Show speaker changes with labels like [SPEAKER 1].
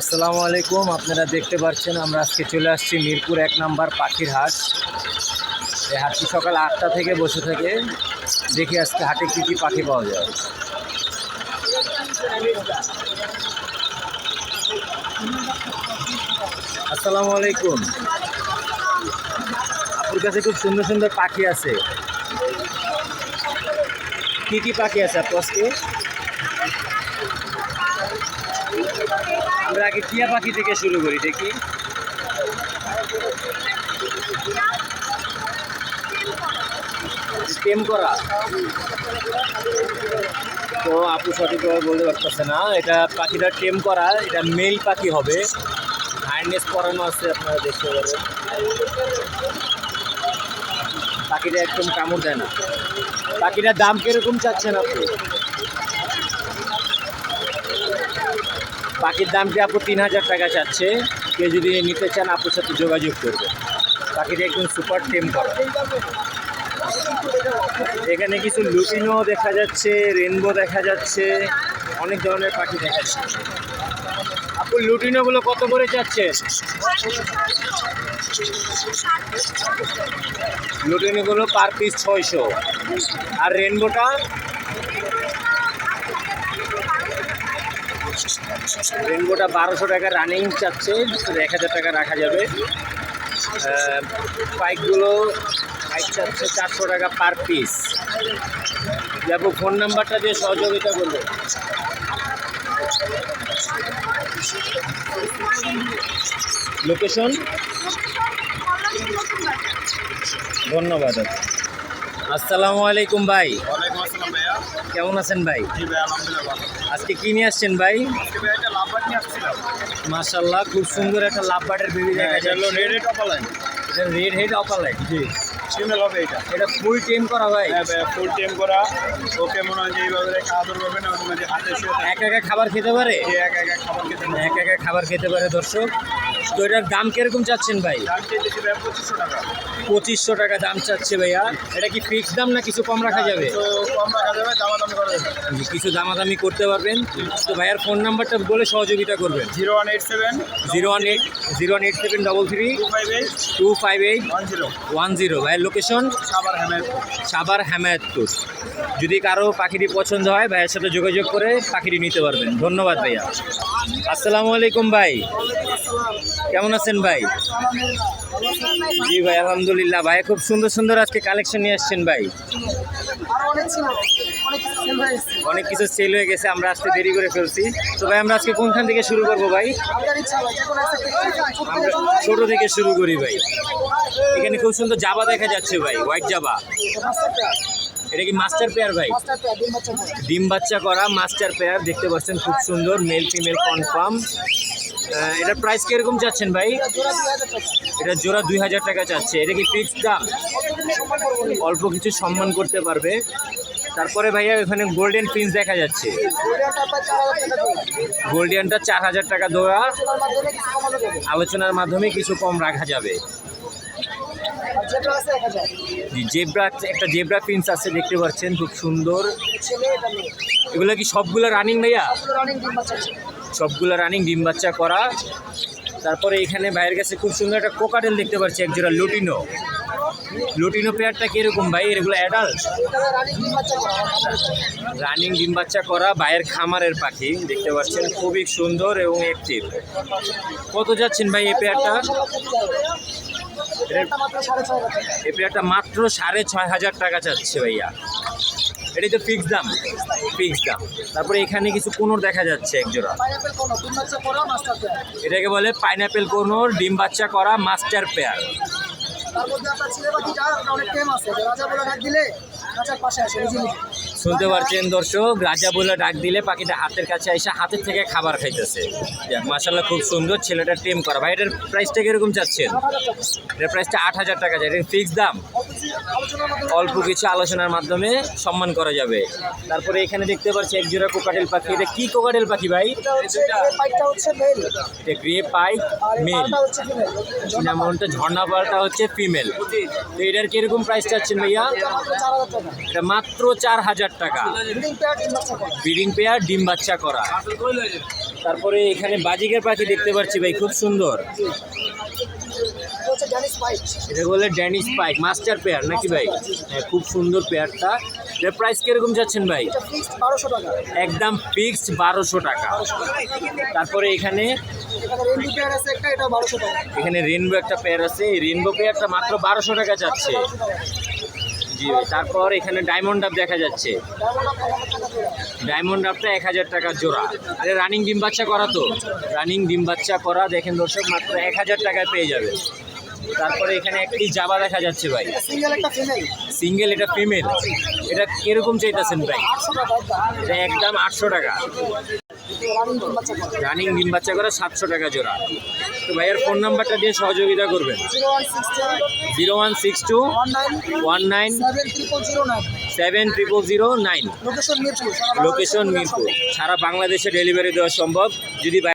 [SPEAKER 1] আসসালামু আলাইকুম, আপনারা দেখতে পাচ্ছেন আমরা আজকে চলে আসছি মিরপুর এক নাম্বার পাখির হাট। এই হাটটি সকাল আটটা থেকে বসে থাকে। দেখি আজকে হাটে কী কী পাখি পাওয়া যায়। আসসালামু আলাইকুম। আপুর কাছে খুব সুন্দর সুন্দর পাখি আছে। কি কি পাখি আছে আপনার আজকে? আমরা আগে টিয়া পাখি থেকে শুরু করি, দেখি। টেম করা। তো আপু সঠিকভাবে বলতে পারতেছে না, এটা পাখিটা টেম করা, এটা মেল পাখি হবে। হাইনেস পরানো আছে, আপনারা দেখতে পাবেন পাখিটা একদম কামড় দেয় না। পাখিটার দাম কীরকম চাচ্ছেন আপনি? পাখির দামটি আপু তিন হাজার টাকা চাচ্ছে কেউ যদি নিতে চান, আপুর সাথে যোগাযোগ করবে। পাখিটা একদম সুপার টেম করা। এখানে কিছু লুটিনো দেখা যাচ্ছে রেনবো দেখা যাচ্ছে, অনেক ধরনের পাখি দেখা যাচ্ছে। আপু, লুটিনোগুলো কত করে চাচ্ছে লুটিনোগুলো পার পিস ছয়শো। আর রেনবোটা রেনবোটা বারোশো টাকা রানিং চাচ্ছে এক হাজার টাকা রাখা যাবে। বাইকগুলো বাইক চাচ্ছে চারশো টাকা পার পিস যাব ফোন নাম্বারটা দিয়ে সহযোগিতা করবে। লোকেশন ধন্যবাদ। আসসালামু আলাইকুম ভাই। কেমন আছেন ভাই? আজকে কি নিয়ে আসছেন ভাই? মাশাল্লাহ খুব সুন্দর একটা লাভবাটের বেবি দেখা
[SPEAKER 2] এটা হলো
[SPEAKER 1] যাচ্ছে।
[SPEAKER 2] রেড হেড অপালাইন
[SPEAKER 1] এটা রেড হেড অপালাইন
[SPEAKER 2] জি। ফিমেল হবে এটা।
[SPEAKER 1] এটা ফুল টেম করা ভাই।
[SPEAKER 2] হ্যাঁ ফুল টেম করা। ওকে মনে হয় যে এইভাবে রেখে আদর করবে না ওর মাঝে হাতে শুয়ে
[SPEAKER 1] একা একা খাবার খেতে পারে?
[SPEAKER 2] এক একা একা খাবার খেতে পারে।
[SPEAKER 1] এক একা খাবার খেতে পারে দর্শক। তো এটার দাম কীরকম চাচ্ছেন ভাই?
[SPEAKER 2] পঁচিশশো টাকা।
[SPEAKER 1] দাম চাচ্ছে ভাইয়া। এটা কি ফিক্স দাম না কিছু কম রাখা যাবে? কিছু দামাদামি করতে পারবেন। তো ভাইয়ার ফোন নাম্বারটা বলে সহযোগিতা করবেন।
[SPEAKER 2] Zero one eight seven
[SPEAKER 1] zero one eight zero one eight seven double three
[SPEAKER 2] two five eight one zero.
[SPEAKER 1] One zero. ভাইয়ের লোকেশন?
[SPEAKER 2] সাবার হ্যামের
[SPEAKER 1] সাবার হেমায়তপুর। যদি কারও পাখিটি পছন্দ হয় ভাইয়ের সাথে যোগাযোগ করে পাখিটি নিতে পারবেন। ধন্যবাদ ভাইয়া। আসসালামু আলাইকুম ভাই। কেমন আছেন ভাই? জি ভাই, আলহামদুলিল্লাহ। ভাই, খুব সুন্দর সুন্দর আজকে কালেকশন নিয়ে আসছেন ভাই।
[SPEAKER 3] অনেক কিছু সেল হয়ে গেছে,
[SPEAKER 1] আমরা আজকে দেরি করে ফেলছি। তো ভাই, আমরা আজকে কোনখান থেকে শুরু করব ভাই?
[SPEAKER 3] ছোট থেকে শুরু
[SPEAKER 1] করি ভাই। এখানে খুব সুন্দর জাবা দেখা যাচ্ছে ভাই হোয়াইট জাবা। এটা কি মাস্টার পেয়ার ভাই?
[SPEAKER 3] ডিম বাচ্চা করা
[SPEAKER 1] মাস্টার পেয়ার দেখতে পাচ্ছেন, খুব সুন্দর মেল ফিমেল কনফার্ম এটার প্রাইস কীরকম চাচ্ছেন ভাই? এটা জোড়া দুই হাজার টাকা চাচ্ছে। এটা কি ফিক্সড দাম। অল্প কিছু সম্মান করতে পারবে। তারপরে ভাইয়া এখানে গোল্ডেন প্রিন্স দেখা যাচ্ছে।
[SPEAKER 3] প্রায় চার হাজার টাকা
[SPEAKER 1] দোড়া
[SPEAKER 3] আলোচনার মাধ্যমে কিছু
[SPEAKER 1] কম রাখা যাবে। জেব্রা, একটা জেব্রা প্রিন্স আছে, দেখতে পাচ্ছেন, খুব সুন্দর।
[SPEAKER 3] এটা
[SPEAKER 1] এগুলো কি সবগুলো রানিং ভাইয়া?
[SPEAKER 3] সবগুলো রানিং ডিম বাচ্চা
[SPEAKER 1] করা। তারপরে এখানে বাইরের কাছে খুব সুন্দর একটা কোকাটেল দেখতে পাচ্ছি, একজোড়া লুটিনো। লুটিনো পেয়ারটা কীরকম ভাই? এগুলো অ্যাডাল্ট
[SPEAKER 3] রানিং ডিম বাচ্চা করা
[SPEAKER 1] বাইরের খামারের পাখি, দেখতে পাচ্ছেন, খুবই সুন্দর এবং অ্যাক্টিভ কত যাচ্ছেন ভাই এই পেয়ারটা এই পেয়ারটা মাত্র সাড়ে ছয় হাজার টাকা চাচ্ছে ভাইয়া। এটাই তো ফিক্স দাম। ফিক্স দাম। তারপরে এখানে কিছু কোনোর দেখা যাচ্ছে একজোড়া এটাকে বলে পাইনাপেল কোনোর ডিম বাচ্চা করা মাস্টার পেয়ার শুনতে পারছেন দর্শক রাজা বলে ডাক দিলে পাখিটা হাতের কাছে এসে হাতের থেকে খাবার খাইতেছে। মাসাল্লাহ খুব সুন্দর ছেলেটা টেম করা। ভাই এটার প্রাইসটা কীরকম চাচ্ছেন? এটার প্রাইসটা আট হাজার টাকা যায় এটা ফিক্স দাম। অল্প কিছু আলোচনার মাধ্যমে সম্মান করা যাবে। তারপরে এখানে দেখতে পাচ্ছি এক জোড়া কোকাটেল পাখি। এটা কি কোকাটেল পাখি ভাই?
[SPEAKER 3] এটা
[SPEAKER 1] গ্রে পাইক মেল। চিনামনটা ঝর্ণা পালটা হচ্ছে ফিমেল। তো এটার কীরকম প্রাইস চাচ্ছেন ভাইয়া?
[SPEAKER 3] এটা মাত্র চার হাজার টাকা। ব্রিডিং পেয়ার,
[SPEAKER 1] ডিম বাচ্চা করা। তারপরে এখানে বাজিকের পাখি দেখতে পাচ্ছি ভাই, খুব সুন্দর।
[SPEAKER 3] এটা
[SPEAKER 1] বলে ড্যানিশ পাইক মাস্টার পেয়ার নাকি ভাই? হ্যাঁ খুব সুন্দর পেয়ারটা এর প্রাইস কীরকম যাচ্ছেন ভাই? একদম ফিক্সড বারোশো টাকা। তারপরে এখানে
[SPEAKER 3] এখানে রেনবো একটা
[SPEAKER 1] পেয়ার আছে। এই রেনবো পেয়ারটা মাত্র বারোশো টাকা যাচ্ছে। জি তারপর এখানে ডায়মন্ড ডাব দেখা যাচ্ছে।
[SPEAKER 3] ডায়মন্ড আপ এক হাজার টাকা জোড়া।
[SPEAKER 1] ডাবটা এক হাজার টাকা জোড়া। আরে রানিং ডিম বাচ্চা করা তো। রানিং ডিম বাচ্চা করা দেখেন দর্শক মাত্র এক হাজার টাকায় পেয়ে যাবে তারপরে এখানে একটি জাবা দেখা যাচ্ছে ভাই।
[SPEAKER 3] সিঙ্গেল
[SPEAKER 1] এটা ফিমেল এটা কীরকম চাইতেছেন ভাই? এটা একদম আটশো টাকা।
[SPEAKER 3] রানিং ডিম বাচ্চা করে
[SPEAKER 1] সাতশো টাকা জোড়া। তো ভাইয়ের ফোন নাম্বারটা দিয়ে সহযোগিতা করবেন।
[SPEAKER 3] Zero one six
[SPEAKER 1] two
[SPEAKER 3] one nine seven triple zero nine.
[SPEAKER 1] Location Mirpur. সারা বাংলাদেশে ডেলিভারি দেওয়া সম্ভব। যদি